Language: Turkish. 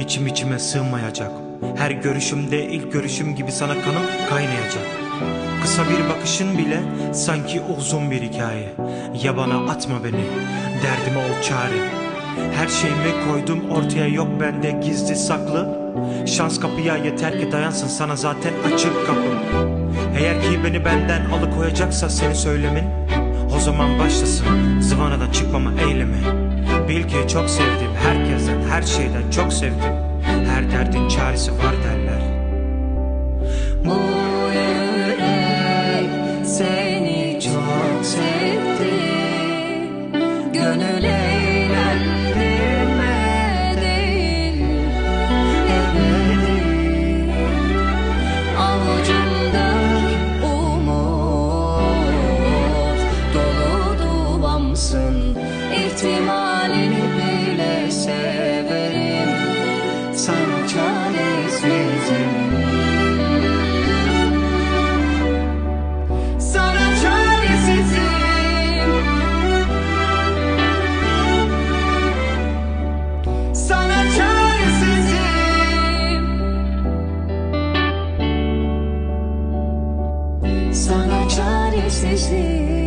içim içime sığmayacak. Her görüşümde ilk görüşüm gibi sana kanım kaynayacak. Kısa bir bakışın bile sanki uzun bir hikaye. Yabana atma beni, derdime ol çare. Her şeyimi koydum ortaya yok bende gizli saklı. Şans kapıya yeter ki dayansın sana zaten açık kapım. Eğer ki beni benden alıkoyacaksa seni söylemin O zaman başlasın zıvanadan çıkmama eylemi Bil ki çok sevdim herkesten her şeyden çok sevdim. Her derdin çaresi var derler. Bu yürek seni çok sevdi. Gönül eğlendirme değil ebedi Avucumdaki umut Dolu duvamsın ihtimalini Sana çaresizim. Sana çaresizim. Sana çaresizim. Sana çaresizim